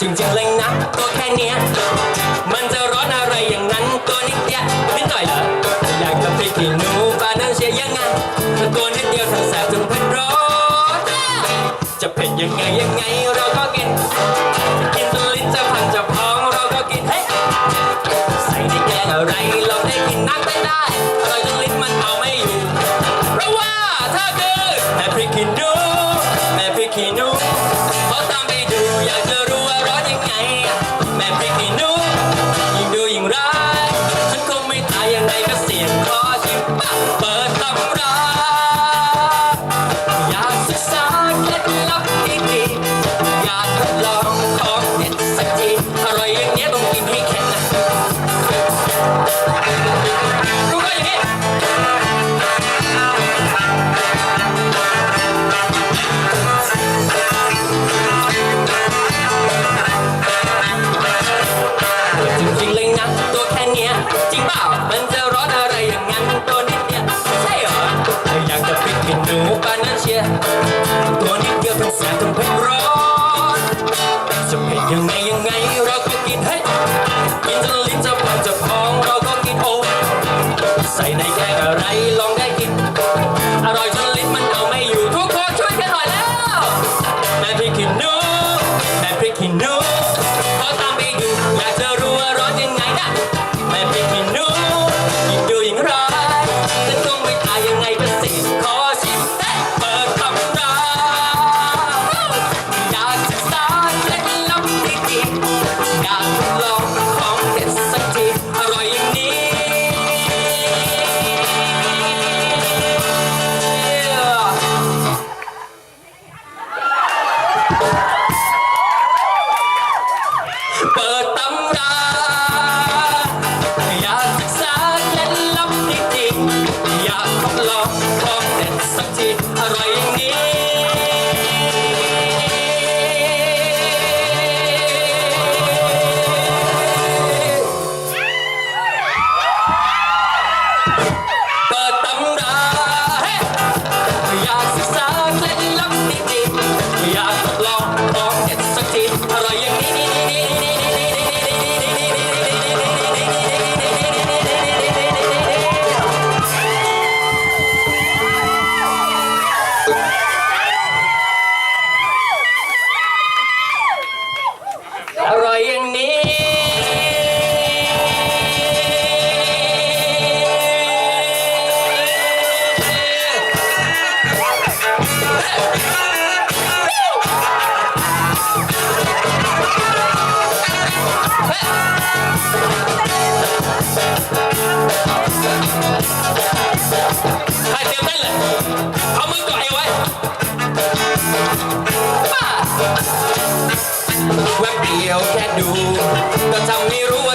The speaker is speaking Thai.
จึงเลยนะตัวแค่เนี้ย มันจะร้อนอะไรอย่างนั้นตัวนิดเดียวนิดหน่อยเหรออยากจะพริกขี้หนูปลานั้นเชียร์ยังไงตัวนิดเดียวทั้งแสบทั้งเผ็ดร้อนจะเผ็ดยังไงยังไงเราก็กิน กินจนลิ้นจะพังจะพองเราก็กินเฮ้ใส่ในแกงอะไรเราได้กินนักไม่ได้ กินให้แข็งนะรู้ก็อย่างนี้จริงๆเลยนะตัวแค่เนี้ย จริงเปล่ามันจะร้อนอะไรอย่างนั้นตัวนิดเดียวใช่เหรออยากจะปิดกินหนูปานเชียตัวนิดเดียวทั้งแสบทั้งเผ็ดร้อนจะเผ็ดยังไง ใส่ในแกงอะไรลองได้กิน อร่อยจนลิ้นมันเอาไม่อยู่ทุกคนช่วยกันหน่อยแล้ว แม่พริกขี้หนูแม่พริกขี้หนูขอตามไปดูอยากจะรู้ว่าร้อนยังไงนะแม่พริกขี้หนูยิ่งดูยิ่งร้ายฉันคงไม่ตายยังไงก็สิขอชิมเอ๊ะเปิดตำราอยากศึกษาเคล็ดลับดีๆอยากทดลองของเด็ดสักทีอร่อยย่าง เปิดตำราอยากศึกษาเคล็ดลับดีๆอยากทดลองของเด็ดสักทีอร่อย ให้เตรียมได้เลย เอามือก่อนเอาไว้ป้าแวบเดียวแค่ดู ก็ทำให้รู้